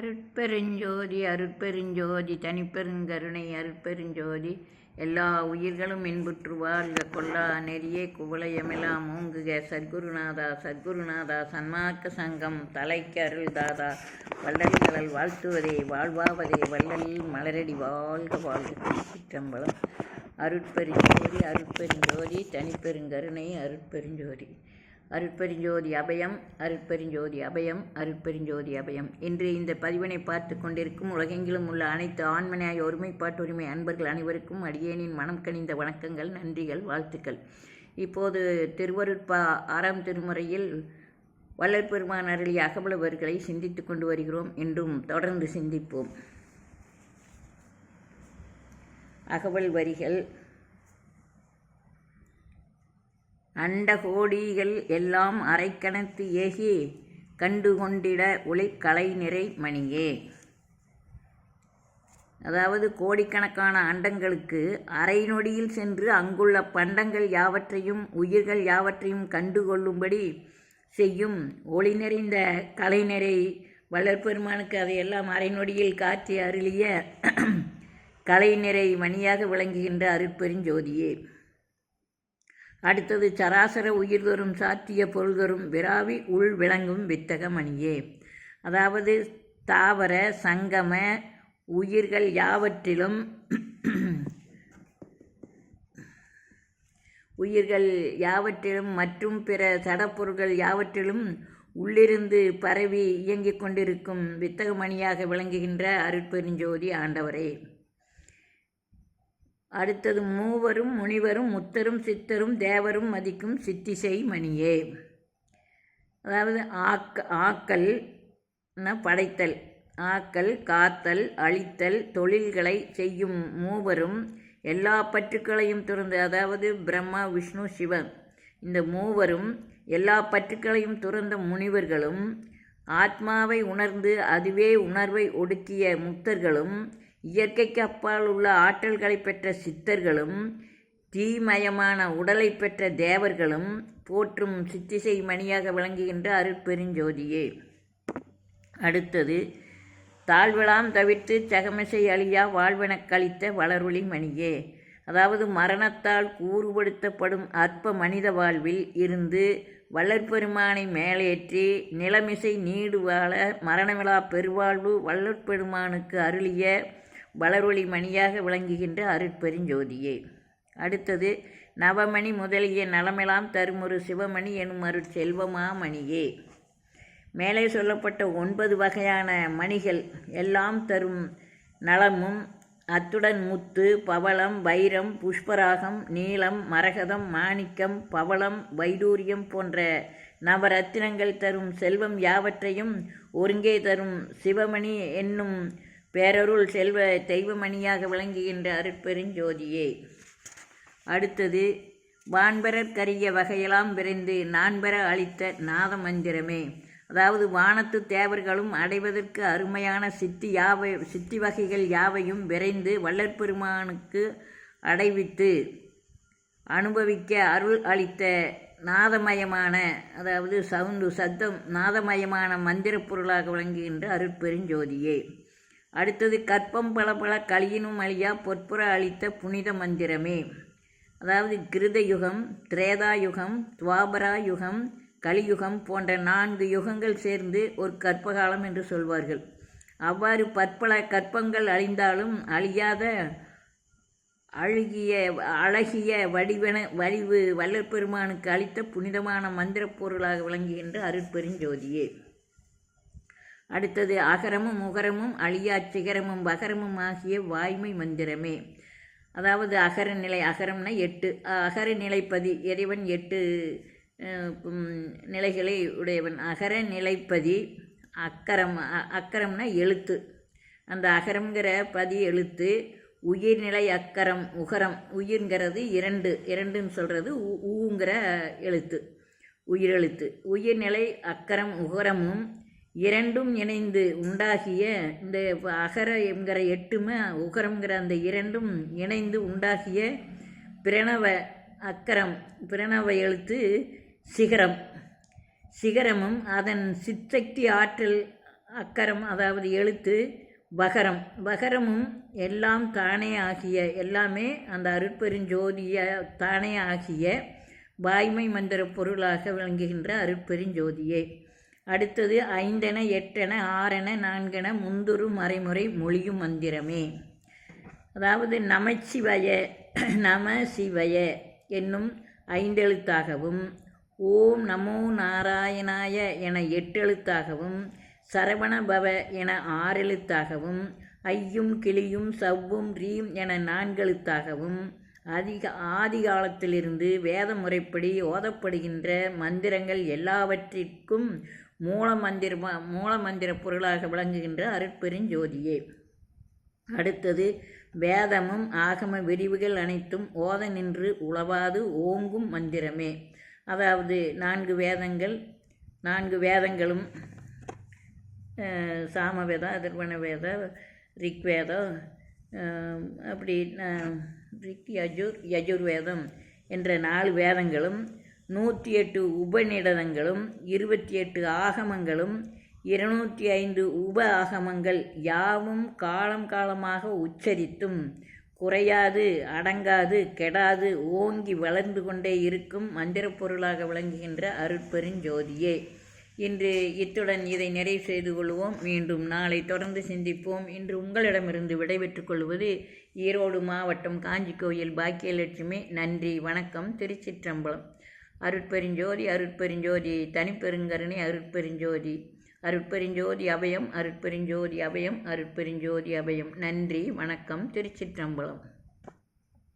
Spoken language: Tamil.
அருட்பெருஞ்சோதி அருட்பெருஞ்சோதி தனிப்பெருங்கருணை அருட்பெருஞ்சோதி எல்லா உயிர்களும் இன்புற்று வாழ்க கொல்லா நெறியே குவளையமெல்லாம் மூங்குக. சத்குருநாதா சத்குருநாதா சன்மார்க்க சங்கம் தலைக்கு அருள் தாதா. வள்ளல்களல் வாழ்த்துவதே வாழ்வாவதே வள்ளல் மலரடி வாழ்க வாழ்க. சிற்றம்பலம் அருட்பெருஞ்சோதி அருட்பெருஞ்சோதி தனிப்பெருங்கருணை அருட்பெருஞ்சோதி. அருட்பெருஞ்சோதி அபயம் அருட்பெருஞ்சோதி அபயம் அருட்பெருஞ்சோதி அபயம். இன்று இந்த பதிவினை பார்த்து கொண்டிருக்கும் உலகெங்கிலும் உள்ள அனைத்து ஆண்மனையாய் ஒருமைப்பாட்டுரிமை அன்பர்கள் அனைவருக்கும் அடியேனின் மனம் கனிந்த வணக்கங்கள் நன்றிகள் வாழ்த்துக்கள். இப்போது திருவருட்பா ஆறாம் திருமுறையில் வல்லற்பெருமான் அருளிய அகபலவர்களை சிந்தித்து கொண்டு வருகிறோம். என்றும் தொடர்ந்து சிந்திப்போம். அகவல் வரிகள் அண்டகோடிகள் எல்லாம் அரைக்கணத்து ஏகி கண்டு கொண்டிட ஒளிக்கலை நிறை மணியே. அதாவது கோடிக்கணக்கான அண்டங்களுக்கு அரை நொடியில் சென்று அங்குள்ள பண்டங்கள் யாவற்றையும் உயிர்கள் யாவற்றையும் கண்டுகொள்ளும்படி செய்யும் ஒளி நிறைந்த கலைநிறை வளர்பெருமானுக்கு அதையெல்லாம் அரை நொடியில் காட்சி அருளிய கலைநிறை மணியாக விளங்குகின்ற அருட்பெருஞ்சோதியே. அடுத்தது சராசர உயிர்தொரும் சாத்திய பொருள்தொரும் விராவி உள் விளங்கும் வித்தக மணியே அதாவது தாவர சங்கம உயிர்கள் யாவற்றிலும் உயிர்கள் யாவற்றிலும் மற்றும் பிற சடப்பொருள்கள் யாவற்றிலும் உள்ளிருந்து பரவி இயங்கிக் கொண்டிருக்கும் வித்தகமணியாக விளங்குகின்ற அருட்பெருஞ்சோதி ஆண்டவரே. அடுத்தது மூவரும் முனிவரும் முத்தரும் சித்தரும் தேவரும் மதிக்கும் சித்திசை மணியே. அதாவது ஆக்க ஆக்கல் படைத்தல். ஆக்கல் காத்தல் அழித்தல் தொழில்களை செய்யும் மூவரும் எல்லா பற்றுக்களையும் துறந்து அதாவது பிரம்மா விஷ்ணு சிவன் இந்த மூவரும் எல்லா பற்றுக்களையும் துறந்த முனிவர்களும் ஆத்மாவை உணர்ந்து அதுவே உணர்வை ஒடுக்கிய முக்தர்களும் இயற்கைக்கு அப்பால் உள்ள ஆற்றல்களை பெற்ற சித்தர்களும் தீமயமான உடலை பெற்ற தேவர்களும் போற்றும் சித்திசை மணியாக விளங்குகின்ற அருட்பெருஞ்சோதியே. அடுத்தது தாழ்விழாம் தவிர்த்து சகமிசை அழியா வாழ்வெனக் கழித்த வளரொளி மணியே. அதாவது மரணத்தால் கூறுபடுத்தப்படும் அற்ப மனித வாழ்வில் இருந்து வள்ளற்பெருமானை மேலேற்றி நிலமிசை நீடு வாழ மரணவிழா பெருவாழ்வு வள்ளற்பெருமானுக்கு அருளிய வளரொளி மணியாக விளங்குகின்ற அருட்பெருஞ்சோதியே. அடுத்தது நவமணி முதலிய நலமெல்லாம் தருமொரு சிவமணி எனும் அருட்செல்வமா மணியே. மேலே சொல்லப்பட்ட ஒன்பது வகையான மணிகள் எல்லாம் தரும் நலமும் அத்துடன் முத்து பவளம் வைரம் புஷ்பராகம் நீளம் மரகதம் மாணிக்கம் பவளம் வைடூரியம் போன்ற நவரத்தினங்கள் தரும் செல்வம் யாவற்றையும் ஒருங்கே தரும் சிவமணி என்னும் பேரருள் செல்வ தெய்வமணியாக விளங்குகின்ற அருட்பெருஞ்சோதியே. அடுத்தது வான்பெறற்கரிய வகையெல்லாம் விரைந்து நான்பெற அளித்த நாத மந்திரமே அதாவது வானத்து தேவர்களும் அடைவதற்கு அருமையான சித்தி யாவை சித்தி வகைகள் யாவையும் விரைந்து வள்ளற்பெருமானுக்கு அடைவித்து அனுபவிக்க அருள் அளித்த நாதமயமான அதாவது சவுண்டு சத்தம் நாதமயமான மந்திர பொருளாக விளங்குகின்ற அருட்பெருஞ்சோதியே. அடுத்தது கற்பம் பல பல கலியினும் அழியா பொற்புற அளித்த புனித மந்திரமே. அதாவது கிருத யுகம் திரேதா யுகம் துவாபரா யுகம் கலியுகம் போன்ற நான்கு யுகங்கள் சேர்ந்து ஒரு கற்பகாலம் என்று சொல்வார்கள். அவ்வாறு பற்பல கற்பங்கள் அழிந்தாலும் அழியாத அழுகிய அழகிய வடிவன வடிவு வல்லற்பெருமானுக்கு அளித்த புனிதமான மந்திர பொருளாக விளங்குகின்ற அருட்பெருஞ்சோதியே. அடுத்தது அகரமும் முகரமும் அழியா சிகரமும் வகரமும் ஆகிய வாய்மை மந்திரமே. அதாவது அகர நிலை அகரம்னா எட்டு. அகர நிலைப்பதி இறைவன் எட்டு நிலைகளை உடையவன். அகர நிலைப்பதி அக்கரம் அக்கரம்னா எழுத்து. அந்த அகரம்ங்கிற பதி எழுத்து உயிர்நிலை அக்கரம் உகரம். உயிர்ங்கிறது இரண்டு. இரண்டுன்னு சொல்கிறது ஊங்கிற எழுத்து உயிரெழுத்து. உயிர்நிலை அக்கரம் உகரமும் இரண்டும் இணைந்து உண்டாகிய இந்த அகர என்கிற எட்டுமே உகரங்கிற அந்த இரண்டும் இணைந்து உண்டாகிய பிரணவ அக்கரம் பிரணவ எழுத்து சிகரம். சிகரமும் அதன் சித்தக்தி ஆற்றல் அக்கரம் அதாவது எழுத்து வகரம். வகரமும் எல்லாம் தானே ஆகிய எல்லாமே அந்த அருட்பெருஞ்சோதிய தானே ஆகிய வாய்மை மந்திர பொருளாக விளங்குகின்ற அருட்பெருஞ்சோதியே. அடுத்தது ஐந்தென எட்டென ஆறென நான்கென முந்துரு மறைமுறை மொழியும் மந்திரமே. அதாவது நமச்சிவய நம சிவய என்னும் ஐந்தெழுத்தாகவும் ஓம் நமோ நாராயணாய என எட்டெழுத்தாகவும் சரவணபவ என ஆறெழுத்தாகவும் ஐயும் கிளியும் சவ்வும் ரீம் என நான்கெழுத்தாகவும் அதிக ஆதி காலத்திலிருந்து வேத முறைப்படி ஓதப்படுகின்ற மந்திரங்கள் எல்லாவற்றிற்கும் மூல மந்திரமா மூல மந்திர பொருளாக விளங்குகின்ற அருட்பெருஞ்சோதியே. அடுத்தது வேதமும் ஆகம விரிவுகள் அனைத்தும் ஓத நின்று உளவாது ஓங்கும் மந்திரமே. அதாவது நான்கு வேதங்கள் நான்கு வேதங்களும் சாமவேதம் அதர்வண வேதம் ரிக்வேதம் அப்படி ரிக் யஜுர் யஜுர்வேதம் என்ற நாலு வேதங்களும் நூற்றி எட்டு உபநிடதங்களும் இருபத்தி எட்டு ஆகமங்களும் இருநூற்றி ஐந்து உப ஆகமங்கள் யாவும் காலம் காலமாக உச்சரித்தும் குறையாது அடங்காது கெடாது ஓங்கி வளர்ந்து கொண்டே இருக்கும் மந்திரப் பொருளாக விளங்குகின்ற அருட்பெருஞ்சோதியே. இன்று இத்துடன் இதை நிறைவு செய்து கொள்வோம். மீண்டும் நாளை தொடர்ந்து சிந்திப்போம். இன்று உங்களிடமிருந்து விடைபெற்றுக் கொள்வது ஈரோடு மாவட்டம் காஞ்சி கோயில் பாக்கியலட்சுமி. நன்றி வணக்கம். திருச்சிற்றம்பலம். அருட்பெருஞ்சோதி அருட்பெருஞ்சோதி தனிப்பெருங்கருணை அருட்பெருஞ்சோதி. அருட்பெருஞ்சோதி அபயம் அருட்பெருஞ்சோதி அபயம் அருட்பெருஞ்சோதி அபயம். நன்றி வணக்கம் திருச்சிற்றம்பலம்.